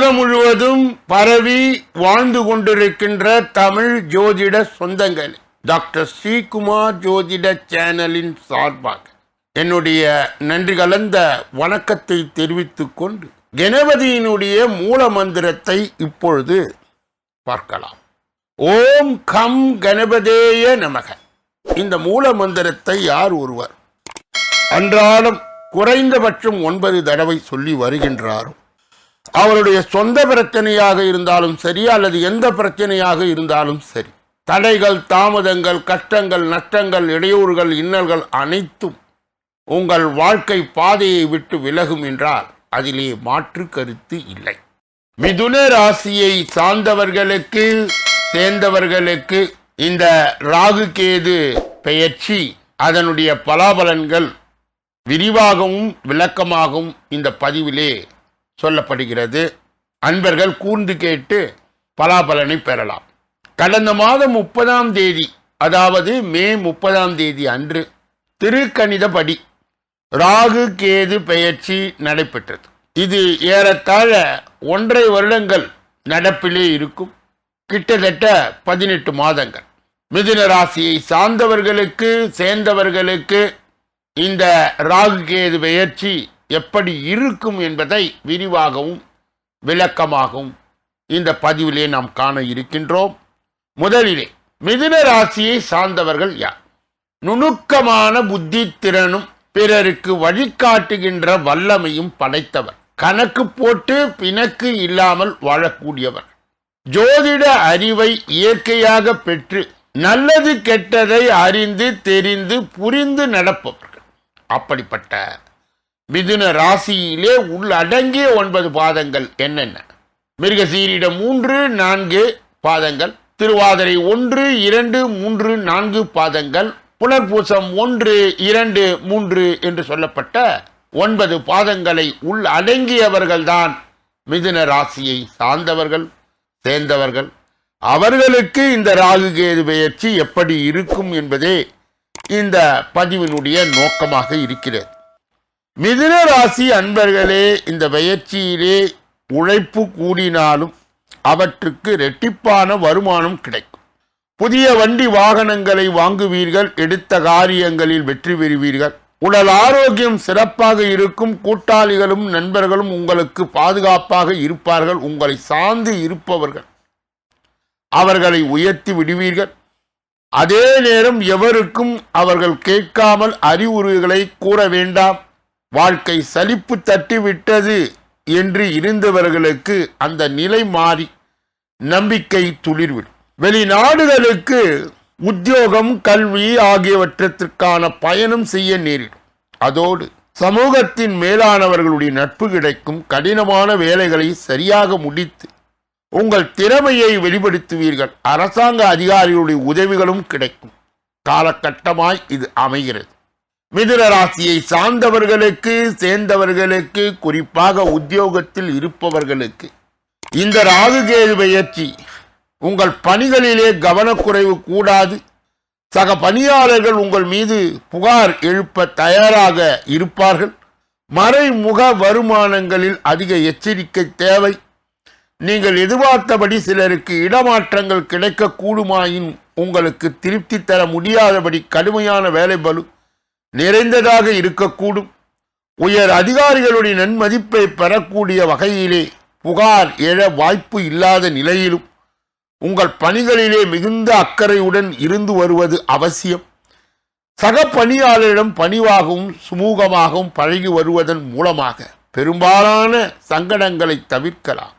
உலகம் முழுவதும் பரவி வாழ்ந்து கொண்டிருக்கின்ற தமிழ் ஜோதிட சொந்தங்கள். டாக்டர் ஸ்ரீகுமார் ஜோதிட சேனலின் சார்பாக என்னுடைய நன்றி கலந்த வணக்கத்தை தெரிவித்துக் கொண்டு கணபதியினுடைய மூல மந்திரத்தை இப்பொழுது பார்க்கலாம். ஓம் கம் கணபதேய நமக. இந்த மூல மந்திரத்தை யார் ஒருவர் அன்றாடம் குறைந்தபட்சம் ஒன்பது தடவை சொல்லி வருகின்றாரோ? அவருடைய சொந்த பிரச்சனையாக இருந்தாலும் சரி அல்லது எந்த பிரச்சனையாக இருந்தாலும் சரி. தடைகள் தாமதங்கள் கஷ்டங்கள் நஷ்டங்கள் இடையூறுகள் இன்னல்கள் அனைத்தும் உங்கள் வாழ்க்கை பாதையை விட்டு விலகும் என்றால் அதிலே மாற்று கருத்து இல்லை. மிதுன ராசியை சார்ந்தவர்களுக்கு சேர்ந்தவர்களுக்கு இந்த ராகு கேது பெயர்ச்சி அதனுடைய பலாபலன்கள் விரிவாகவும் விளக்கமாகவும் இந்த பதிவிலே சொல்லப்படுகிறது. அன்பர்கள் கூர்ந்து கேட்டு பலாபலனை பெறலாம். கடந்த மாதம் முப்பதாம் தேதி அதாவது மே முப்பதாம் தேதி அன்று திருக்கணிதப்படி ராகு கேது பெயர்ச்சி நடைபெற்றது. இது ஏறத்தாழ ஒன்றை வருடங்கள் நடப்பிலே இருக்கும். கிட்டத்தட்ட பதினெட்டு மாதங்கள். மிதுன ராசியை சார்ந்தவர்களுக்கு சேர்ந்தவர்களுக்கு இந்த ராகு கேது பெயர்ச்சி எப்படி இருக்கும் என்பதை விரிவாகவும் விளக்கமாகவும் இந்த பதிவிலே நாம் காண இருக்கின்றோம். முதலிலே மிதுன ராசியை சார்ந்தவர்கள் யார்? நுணுக்கமான புத்தி திறனும் பிறருக்கு வழிகாட்டுகின்ற வல்லமையும் படைத்தவர். கணக்கு போட்டு பிணக்கு இல்லாமல் வாழக்கூடியவர். ஜோதிட அறிவை இயற்கையாக பெற்று நல்லது கெட்டதை அறிந்து தெரிந்து புரிந்து நடப்பவர்கள். அப்படிப்பட்ட மிதுன ராசியிலே உள்ளடங்கிய ஒன்பது பாதங்கள் என்னென்ன? மிருகசீரிடம் மூன்று நான்கு பாதங்கள். திருவாதிரை ஒன்று இரண்டு மூன்று நான்கு பாதங்கள். புனர்பூசம் ஒன்று இரண்டு மூன்று என்று சொல்லப்பட்ட ஒன்பது பாதங்களை உள் அடங்கியவர்கள்தான் மிதுன ராசியை சார்ந்தவர்கள் சேர்ந்தவர்கள். அவர்களுக்கு இந்த ராகு கேது பெயர்ச்சி எப்படி இருக்கும் என்பதே இந்த பதிவினுடைய நோக்கமாக இருக்கிறது. மிதுன ராசி அன்பர்களே இந்த பயிற்சியிலே உழைப்பு கூடினாலும் அவற்றுக்கு ரெட்டிப்பான வருமானம் கிடைக்கும். புதிய வண்டி வாகனங்களை வாங்குவீர்கள் எடுத்த காரியங்களில் வெற்றி பெறுவீர்கள். உடல் ஆரோக்கியம் சிறப்பாக இருக்கும் கூட்டாளிகளும் நண்பர்களும் உங்களுக்கு பாதுகாப்பாக இருப்பார்கள் உங்களை சார்ந்து இருப்பவர்கள். அவர்களை உயர்த்தி விடுவீர்கள். அதே நேரம் எவருக்கும் அவர்கள் கேட்காமல் அறிவுரைகளை கூற வேண்டாம். வாழ்க்கை சலிப்பு தட்டி விட்டது என்று இருந்தவர்களுக்கு அந்த நிலை மாறி நம்பிக்கை துளிர்விடும். வெளிநாடுகளுக்கு உத்தியோகம் கல்வி ஆகியவற்றிற்கான பயணம் செய்ய நேரிடும். அதோடு சமூகத்தின் மேலானவர்களுடைய நட்பு கிடைக்கும். கடினமான வேலைகளை சரியாக முடித்து உங்கள் திறமையை வெளிப்படுத்துவீர்கள். அரசாங்க அதிகாரிகளுடைய உதவிகளும் கிடைக்கும். காலகட்டமாய் இது அமைகிறது. மிதுன ராசியை சார்ந்தவர்களுக்கு சேர்ந்தவர்களுக்கு குறிப்பாக உத்தியோகத்தில் இருப்பவர்களுக்கு இந்த ராகுகேது பயிற்சி உங்கள் பணிகளிலே கவனக்குறைவு கூடாது. சக பணியாளர்கள் உங்கள் மீது புகார் எழுப்ப தயாராக இருப்பார்கள். மறைமுக வருமானங்களில் அதிக எச்சரிக்கை தேவை. நீங்கள் எதிர்பார்த்தபடி சிலருக்கு இடமாற்றங்கள் கிடைக்கக்கூடுமாயின் உங்களுக்கு திருப்தி தர முடியாதபடி கடுமையான வேலை பலு நிறைந்ததாக இருக்கக்கூடும். உயர் அதிகாரிகளுடைய நன்மதிப்பை பெறக்கூடிய வகையிலே புகார் எழ வாய்ப்பு இல்லாத நிலையிலும் உங்கள் பணிகளிலே மிகுந்த அக்கறையுடன் இருந்து வருவது அவசியம். சக பணியாளரிடம் பணிவாகவும் சுமூகமாகவும் பழகி வருவதன் மூலமாக பெரும்பாலான சங்கடங்களை தவிர்க்கலாம்.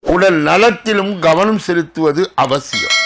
உடல் நலத்திலும் கவனம் செலுத்துவது அவசியம்.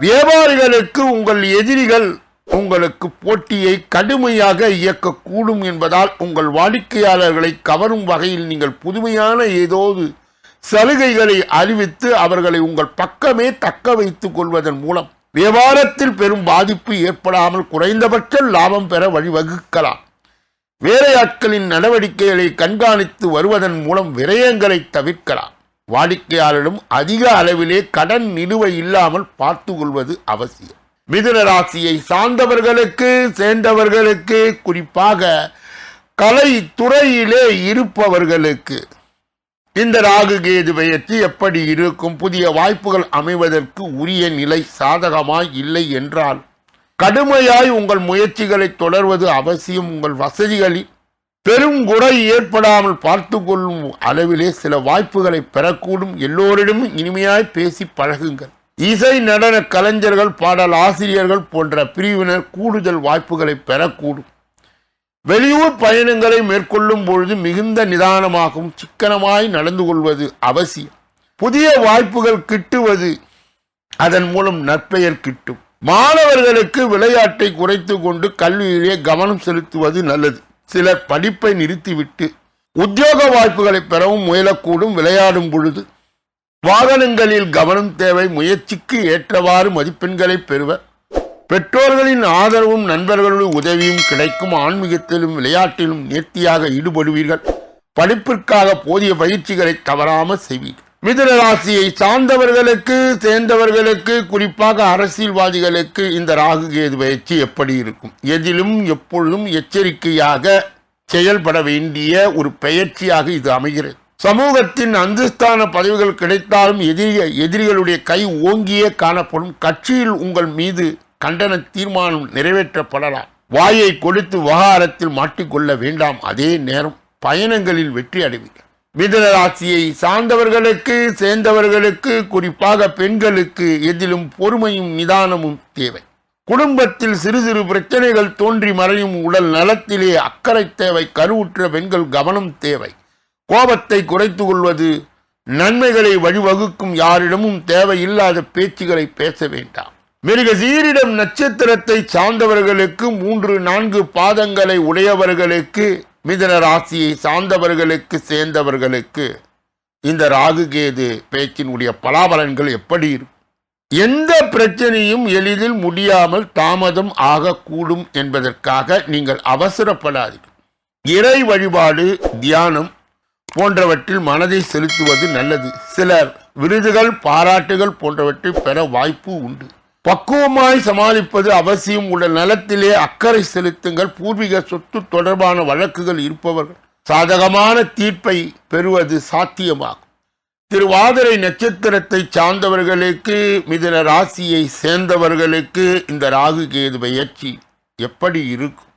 வியாபாரிகளுக்கு உங்கள் எதிரிகள் உங்களுக்கு போட்டியை கடுமையாக இயக்கக்கூடும் என்பதால் உங்கள் வாடிக்கையாளர்களை கவரும் வகையில் நீங்கள் புதுமையான ஏதோது சலுகைகளை அறிவித்து அவர்களை உங்கள் பக்கமே தக்க வைத்துக் கொள்வதன் மூலம் வியாபாரத்தில் பெரும் பாதிப்பு ஏற்படாமல் குறைந்தபட்ச லாபம் பெற வழிவகுக்கலாம். வேலையாட்களின் நடவடிக்கைகளை கண்காணித்து வருவதன் மூலம் விரயங்களை தவிர்க்கலாம். வாடிக்கையாளரிடம் அதிக அளவிலே கடன் நிலுவை இல்லாமல் பார்த்து கொள்வது அவசியம். மிதுன ராசியை சார்ந்தவர்களுக்கு சேர்ந்தவர்களுக்கு குறிப்பாக கலை துறையிலே இருப்பவர்களுக்கு. இந்த ராகு கேது பெயர்ச்சி எப்படி இருக்கும்? புதிய வாய்ப்புகள் அமைவதற்கு உரிய நிலை சாதகமாய் இல்லை என்றால் கடுமையாய் உங்கள் முயற்சிகளை தொடர்வது அவசியம். உங்கள் வசதிகளில் பெரும் குறை ஏற்படாமல் பார்த்து கொள்ளும் அளவிலே சில வாய்ப்புகளை பெறக்கூடும். எல்லோரிடமும் இனிமையாய் பேசி பழகுங்கள். இசை நடன கலைஞர்கள் பாடல் ஆசிரியர்கள் போன்ற பிரிவினர் கூடுதல் வாய்ப்புகளை பெறக்கூடும். வெளியூர் பயணங்களை மேற்கொள்ளும் பொழுது மிகுந்த நிதானமாகவும் சிக்கனமாய் நடந்து கொள்வது அவசியம். புதிய வாய்ப்புகள் கிட்டுவது அதன் மூலம் நற்பெயர் கிட்டும். மாணவர்களுக்கு விளையாட்டை குறைத்து கொண்டு கல்வியிலே கவனம் செலுத்துவது நல்லது. சிலர் படிப்பை நிறுத்திவிட்டு உத்தியோக வாய்ப்புகளை பெறவும் முயலக்கூடும் விளையாடும் பொழுது. வாகனங்களில் கவனம் தேவை முயற்சிக்கு ஏற்றவாறு மதிப்பெண்களை பெறுவர் பெற்றோர்களின் ஆதரவும் நண்பர்களுடைய உதவியும் கிடைக்கும். ஆன்மீகத்திலும் விளையாட்டிலும் நேர்த்தியாக ஈடுபடுவீர்கள். படிப்பிற்காக போதிய பயிற்சிகளை தவறாமல் செய்வீர்கள். மிதுன ராசியை சார்ந்தவர்களுக்கு சேர்ந்தவர்களுக்கு குறிப்பாக அரசியல்வாதிகளுக்கு இந்த ராகு கேது பயிற்சி எப்படி இருக்கும்? எதிலும் எப்பொழுதும் எச்சரிக்கையாக செயல்பட வேண்டிய ஒரு பெயர்ச்சியாக இது அமைகிறது. சமூகத்தின் அந்தஸ்தான பதவிகள் கிடைத்தாலும் எதிரி எதிரிகளுடைய கை ஓங்கியே காணப்படும் கட்சியில் உங்கள் மீது கண்டன தீர்மானம் நிறைவேற்றப்படலாம். வாயை கொடுத்து விவகாரத்தில் மாட்டிக்கொள்ள வேண்டாம். அதே நேரம் பயணங்களில் வெற்றி அடைவீர்கள். மிதன ராசியை சார்ந்தவர்களுக்கு சேர்ந்தவர்களுக்கு குறிப்பாக பெண்களுக்கு எதிலும் பொறுமையும் நிதானமும் தேவை. குடும்பத்தில் சிறு சிறு பிரச்சனைகள் தோன்றி மறையும் உடல் நலத்திலே அக்கறை தேவை. கருவுற்ற பெண்கள் கவனம் தேவை. கோபத்தை குறைத்து கொள்வது நன்மைகளை வழிவகுக்கும் யாரிடமும் தேவையில்லாத பேச்சுகளை பேச வேண்டாம். மிருக சீரிடம் நட்சத்திரத்தை சார்ந்தவர்களுக்கு மூன்று நான்கு பாதங்களை உடையவர்களுக்கு மிதன ராசியை சார்ந்தவர்களுக்கு சேர்ந்தவர்களுக்கு இந்த ராகு கேது பேச்சினுடைய பலாபலன்கள் எப்படி இருக்கும்? எந்த பிரச்சனையும் எளிதில் முடியாமல் தாமதம் ஆகக்கூடும் என்பதற்காக நீங்கள் அவசரப்படாதீர்கள். இறை வழிபாடு தியானம் போன்றவற்றில் மனதை செலுத்துவது நல்லது. சிலர் விருதுகள் பாராட்டுகள் போன்றவற்றை பெற வாய்ப்பு உண்டு. பக்குவமாய் சமாளிப்பது அவசியம். உள்ள நலத்திலே அக்கறை செலுத்துங்கள். பூர்வீக சொத்து தொடர்பான வழக்குகள் இருப்பவர்கள். சாதகமான தீர்ப்பை பெறுவது சாத்தியமாகும். திருவாதிரை நட்சத்திரத்தை சார்ந்தவர்களுக்கு மிதன ராசியை சேர்ந்தவர்களுக்கு இந்த ராகு கேது பயிற்சி எப்படி இருக்கும்?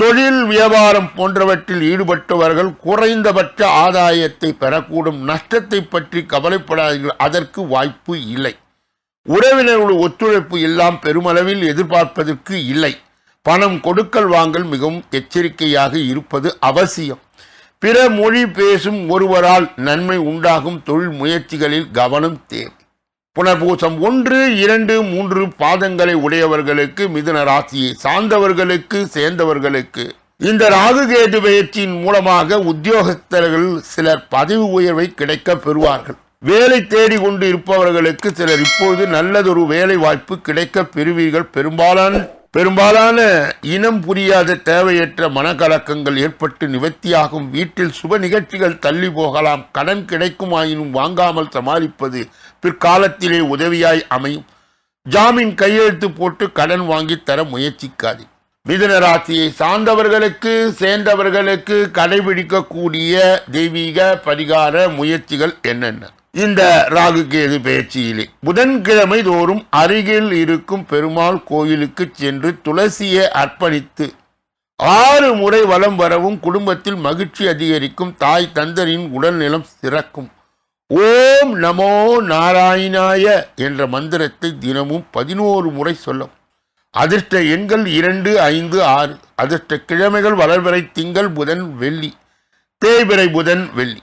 தொழில் வியாபாரம் போன்றவற்றில் ஈடுபட்டவர்கள் குறைந்தபட்ச ஆதாயத்தை பெறக்கூடும். நஷ்டத்தை பற்றி கவலைப்படாதீர்கள். அதற்கு வாய்ப்பு இல்லை. உறவினர்களுடைய ஒத்துழைப்பு எல்லாம் பெருமளவில் எதிர்பார்ப்பதற்கு இல்லை. பணம் கொடுக்கல் வாங்கல் மிகவும் எச்சரிக்கையாக இருப்பது அவசியம். பிற மொழி பேசும் ஒருவரால் நன்மை உண்டாகும் தொழில் முயற்சிகளில் கவனம் தேவை. புனர்பூசம் ஒன்று இரண்டு மூன்று பாதங்களை உடையவர்களுக்கு மிதுன ராசியை சார்ந்தவர்களுக்கு சேர்ந்தவர்களுக்கு. இந்த ராகுகேது பயிற்சியின் மூலமாக உத்தியோகஸ்தர்கள் சிலர் பதவி உயர்வை கிடைக்க பெறுவார்கள். வேலை தேடி கொண்டு இருப்பவர்களுக்கு சிலர் இப்பொழுது நல்லதொரு வேலை வாய்ப்பு கிடைக்க பெறுவீர்கள். பெரும்பாலான பெரும்பாலான இனம் புரியாத தேவையற்ற மனக்கலக்கங்கள் ஏற்பட்டு நிவர்த்தியாகும் வீட்டில் சுப நிகழ்ச்சிகள் தள்ளி போகலாம். கடன் கிடைக்குமாயினும் வாங்காமல் சமாளிப்பது பிற்காலத்திலே உதவியாய் அமையும். ஜாமீன் கையெழுத்து போட்டு கடன் வாங்கி தர முயற்சிக்காது. மிதுன ராசியை சார்ந்தவர்களுக்கு சேர்ந்தவர்களுக்கு கடைபிடிக்கக்கூடிய தெய்வீக பரிகார முயற்சிகள் என்னென்ன? இந்த ராகு கேது பயிற்சியிலே புதன்கிழமை தோறும் அருகில் இருக்கும் பெருமாள் கோயிலுக்கு சென்று துளசியை அர்ப்பணித்து ஆறு முறை வலம் வரவும் குடும்பத்தில் மகிழ்ச்சி அதிகரிக்கும். தாய் தந்தரின் உடல்நலம் சிறக்கும். ஓம் நமோ நாராயணாய என்ற மந்திரத்தை தினமும் பதினோரு முறை சொல்லும் அதிர்ஷ்ட எண்கள் இரண்டு ஐந்து ஆறு. அதிர்ஷ்ட கிழமைகள் வளர்வரை திங்கள் புதன் வெள்ளி. தேய்பிறை புதன் வெள்ளி.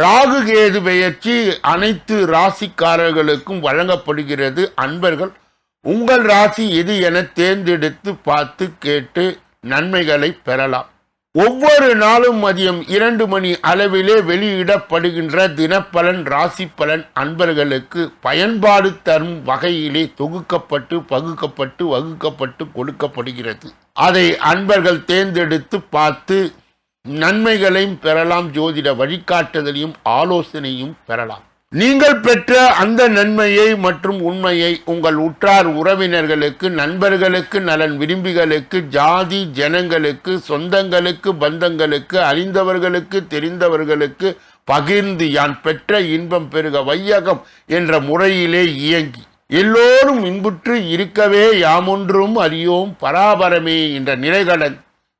ராகு கேது பெயர்ச்சி அனைத்து ராசிக்காரர்களுக்கும் வழங்கப்படுகிறது. அன்பர்கள் உங்கள் ராசி எது என தேர்ந்தெடுத்து பார்த்து கேட்டு நன்மைகளை பெறலாம். ஒவ்வொரு நாளும் மதியம் இரண்டு மணி அளவிலே வெளியிடப்படுகின்ற தினப்பலன் ராசி பலன் அன்பர்களுக்கு பயன்பாடு தரும் வகையிலே தொகுக்கப்பட்டு பகுக்கப்பட்டு வகுக்கப்பட்டு கொடுக்கப்படுகிறது. அதை அன்பர்கள் தேர்ந்தெடுத்து பார்த்து நன்மைகளையும் பெறலாம் ஜோதிட வழிகாட்டுதலையும் ஆலோசனையும் பெறலாம். நீங்கள் பெற்ற அந்த நன்மையை மற்றும் உண்மையை உங்கள் உற்றார் உறவினர்களுக்கு நண்பர்களுக்கு நலன் விரும்பிகளுக்கு ஜாதி ஜனங்களுக்கு சொந்தங்களுக்கு பந்தங்களுக்கு அறிந்தவர்களுக்கு தெரிந்தவர்களுக்கு பகிர்ந்து யான் பெற்ற இன்பம் பெருக வையகம் என்ற முறையிலே இயங்கி எல்லோரும் இன்புற்று இருக்கவே யாமொன்றும் அறியோம் பராபரமே என்ற நிலைகடன்